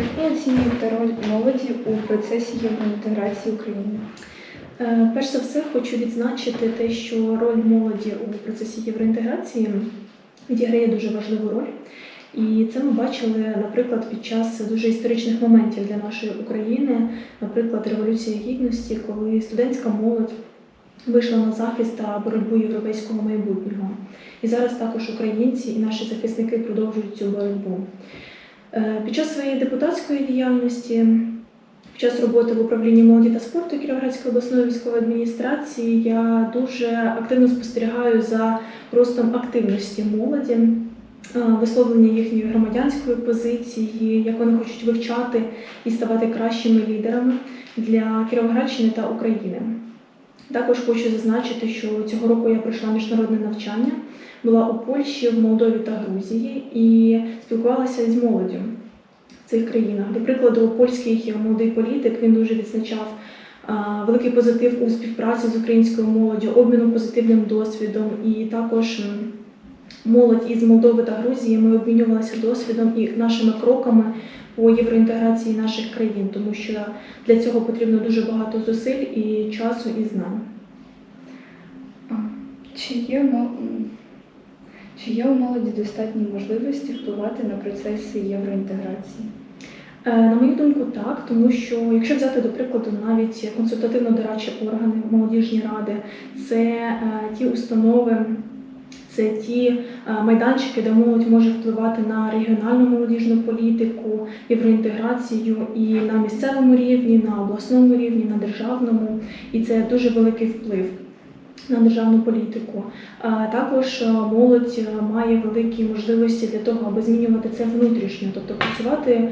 Як ви оцінюєте роль молоді у процесі євроінтеграції України? Е, Перш за все, хочу відзначити те, що роль молоді у процесі євроінтеграції відіграє дуже важливу роль. І це ми бачили, наприклад, під час дуже історичних моментів для нашої України, наприклад, Революція Гідності, коли студентська молодь вийшла на захист та боротьбу європейського майбутнього. І зараз також українці і наші захисники продовжують цю боротьбу. Е, Під час своєї депутатської діяльності під час роботи в управлінні молоді та спорту Кіровоградської обласної військової адміністрації я дуже активно спостерігаю за ростом активності молоді, е, висловлення їхньої громадянської позиції, як вони хочуть вивчати і ставати кращими лідерами для Кіровоградщини та України. Також хочу зазначити, що цього року я пройшла міжнародне навчання, була у Польщі, в Молдові та Грузії і спілкувалася з молоддю в цих країнах. До прикладу, польський молодий політик він дуже відзначав великий позитив у співпраці з українською молоддю, обміну позитивним досвідом, і також молодь із Молдови та Грузії ми обмінювалися досвідом і нашими кроками по євроінтеграції наших країн, тому що для цього потрібно дуже багато зусиль і часу і знань. Чи є, чи є у молоді достатні можливості впливати на процеси євроінтеграції? Е, На мою думку, так, тому що якщо взяти до прикладу навіть консультативно-дорадчі органи, молодіжні ради, це е, ті установи, це ті е, майданчики, де молодь може впливати на регіональну молодіжну політику, євроінтеграцію і на місцевому рівні, на обласному рівні, на державному, і це дуже великий вплив. На державну політику. Також е, молодь е, має великі можливості для того, аби змінювати це внутрішньо, тобто працювати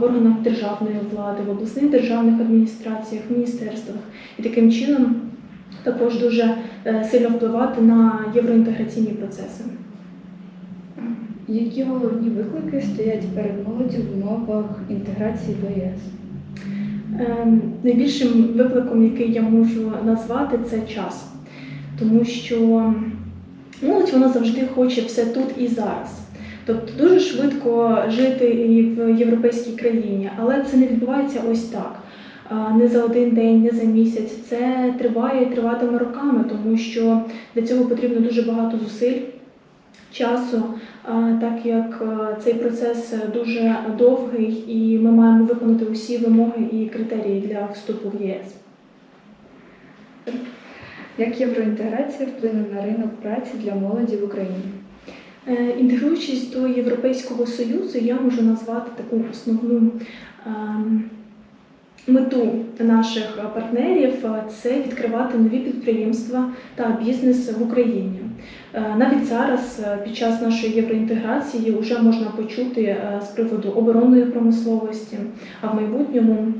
в органах державної влади, в обласних державних адміністраціях, в міністерствах і таким чином також дуже е, сильно впливати на євроінтеграційні процеси. Які головні виклики стоять перед молоддю в умовах інтеграції до ЄС? Ем, Найбільшим викликом, який я можу назвати, це час, тому що молодь вона завжди хоче все тут і зараз. Тобто дуже швидко жити і в європейській країні, але це не відбувається ось так. Не за один день, не за місяць. Це триває і триватиме роками, тому що для цього потрібно дуже багато зусиль, часу, так як е, цей процес дуже довгий, і ми маємо виконати усі вимоги і критерії для вступу в ЄС. Як євроінтеграція вплине на ринок праці для молоді в Україні? Е, Інтегруючись до Європейського Союзу, я можу назвати таку основну ем, мету наших партнерів е, це відкривати нові підприємства та бізнес в Україні. Е, Навіть зараз, під час нашої євроінтеграції, вже можна почути з приводу оборонної промисловості, а в майбутньому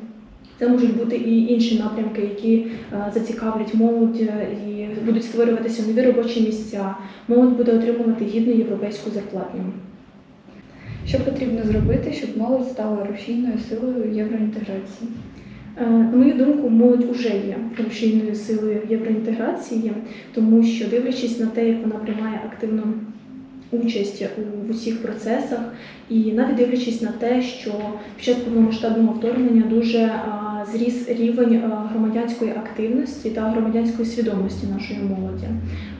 це можуть бути і інші напрямки, які е, зацікавлять молодь е, і будуть створюватися нові робочі місця. Молодь буде отримувати гідну європейську зарплатню. Що потрібно зробити, щоб молодь стала рушійною силою євроінтеграції? Е, На мою думку, молодь уже є рушійною силою євроінтеграції, тому що дивлячись на те, як вона приймає активну участь у усіх процесах, і навіть дивлячись на те, що під час повномасштабного вторгнення дуже зріс рівень громадянської активності та громадянської свідомості нашої молоді.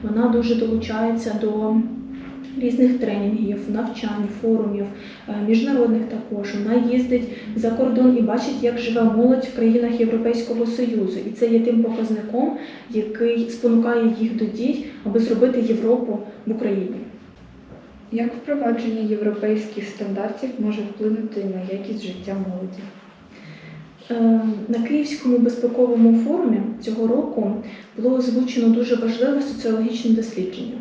Вона дуже долучається до різних тренінгів, навчань, форумів, міжнародних також. Вона їздить за кордон і бачить, як живе молодь в країнах Європейського Союзу. І це є тим показником, який спонукає їх до дій, аби зробити Європу в Україні. Як впровадження європейських стандартів може вплинути на якість життя молоді? Е, На Київському безпековому форумі цього року було озвучено дуже важливе соціологічне дослідження.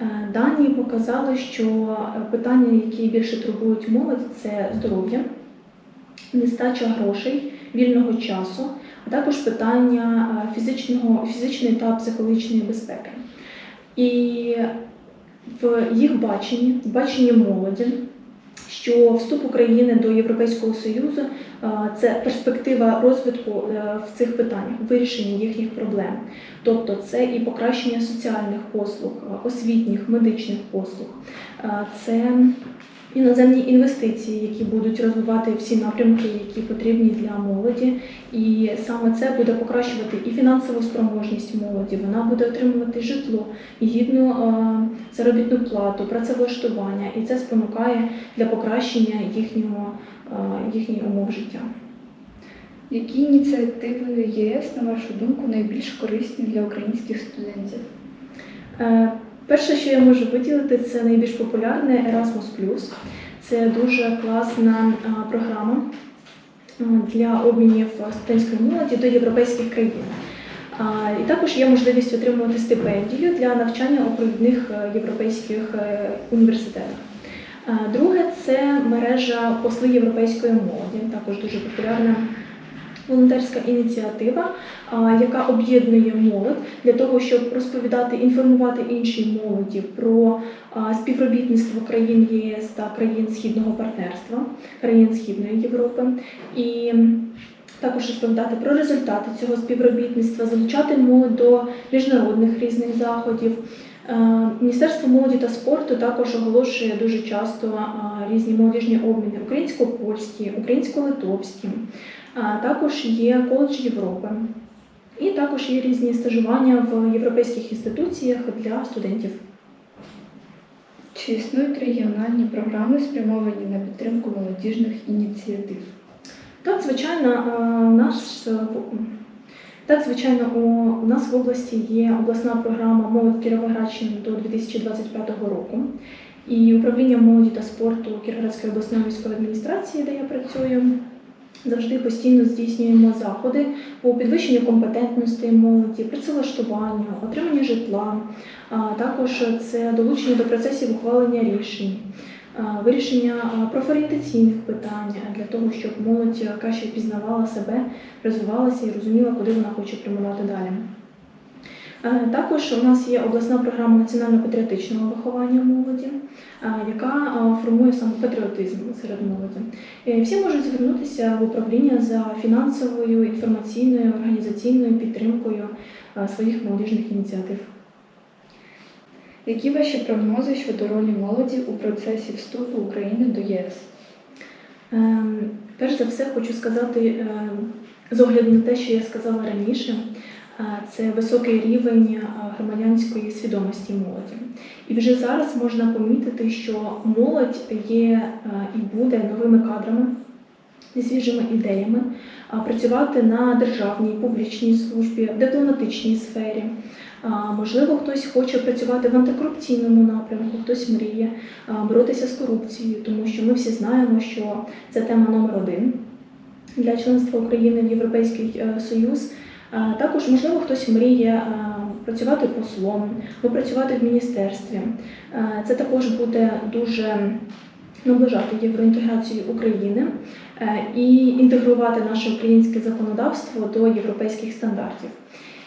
Е, Дані показали, що питання, які більше турбують молодь, це здоров'я, нестача грошей, вільного часу, а також питання е, фізичного, фізичної та психологічної безпеки. І в їх баченні, в баченні молоді, що вступ України до Європейського Союзу це перспектива розвитку е, в цих питаннях, вирішення їхніх проблем. Тобто це і покращення соціальних послуг, освітніх, медичних послуг, це іноземні інвестиції, які будуть розвивати всі напрямки, які потрібні для молоді. І саме це буде покращувати і фінансову спроможність молоді. Вона буде отримувати житло, гідну е, заробітну плату, працевлаштування, і це спонукає для покращення їхнього е, їхніх умов життя. Які ініціативи ЄС, на вашу думку, найбільш корисні для українських студентів? Перше, що я можу виділити, це найбільш популярне Erasmus+. Це дуже класна програма для обмінів студентської молоді до європейських країн. І також є можливість отримувати стипендію для навчання у провідних е, європейських е, університетах. Друге це мережа посли європейської молоді, також дуже популярна волонтерська ініціатива, яка об'єднує молодь для того, щоб розповідати, інформувати іншій молоді про співробітництво країн ЄС та країн східного партнерства, країн Східної Європи. І також розповідати про результати цього співробітництва, залучати молодь до міжнародних різних заходів. Е, Міністерство молоді та спорту також оголошує дуже часто різні молодіжні обміни українсько-польські, українсько-литовські. Також є коледж Європи. І також є різні стажування в європейських інституціях для студентів. Чи існують регіональні програми, спрямовані на підтримку молодіжних ініціатив? Так, звичайно, е, е, в- так, звичайно, у, у нас в області є обласна програма Молодь Кіровоградщини до 2025 року. І управління молоді та спорту Кіровоградської обласної військової адміністрації, де я працюю, завжди постійно здійснюємо заходи по підвищенню компетентності молоді, працевлаштуванню, отриманню житла. А також це долучення до процесів ухвалення рішень, вирішення профорієнтаційних питань для того, щоб молодь краще пізнавала себе, розвивалася і розуміла, куди вона хоче прямувати далі. Також у нас є обласна програма національно-патріотичного виховання молоді, яка формує саме патріотизм серед молоді. Е, Всі можуть звернутися в управління за фінансовою, інформаційною, організаційною підтримкою своїх молодіжних ініціатив. Які ваші прогнози щодо ролі молоді у процесі вступу України до ЄС? Ем, Перш за все, хочу сказати ем, з огляду на те, що я сказала раніше, е, це високий рівень е, громадянської свідомості молоді. І вже зараз можна помітити, що молодь є е, і буде новими кадрами зі свіжими ідеями, працювати на державній публічній службі, в дипломатичній сфері. Можливо, хтось хоче працювати в антикорупційному напрямку, хтось мріє боротися з корупцією, тому що ми всі знаємо, що це тема номер один для членства України в Європейський е, Союз. Також, можливо, хтось мріє працювати послом або працювати в міністерстві. Це також буде дуже наближати євроінтеграцію України е, і інтегрувати наше українське законодавство до європейських стандартів.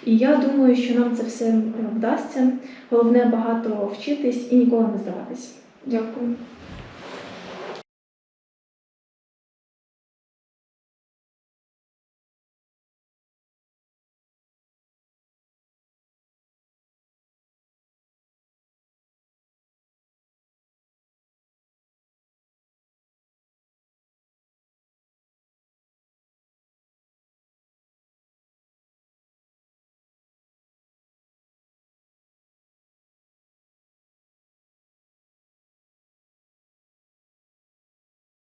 І я думаю, що нам це все е, вдасться. Головне багато вчитись і ніколи не здаватись. Дякую.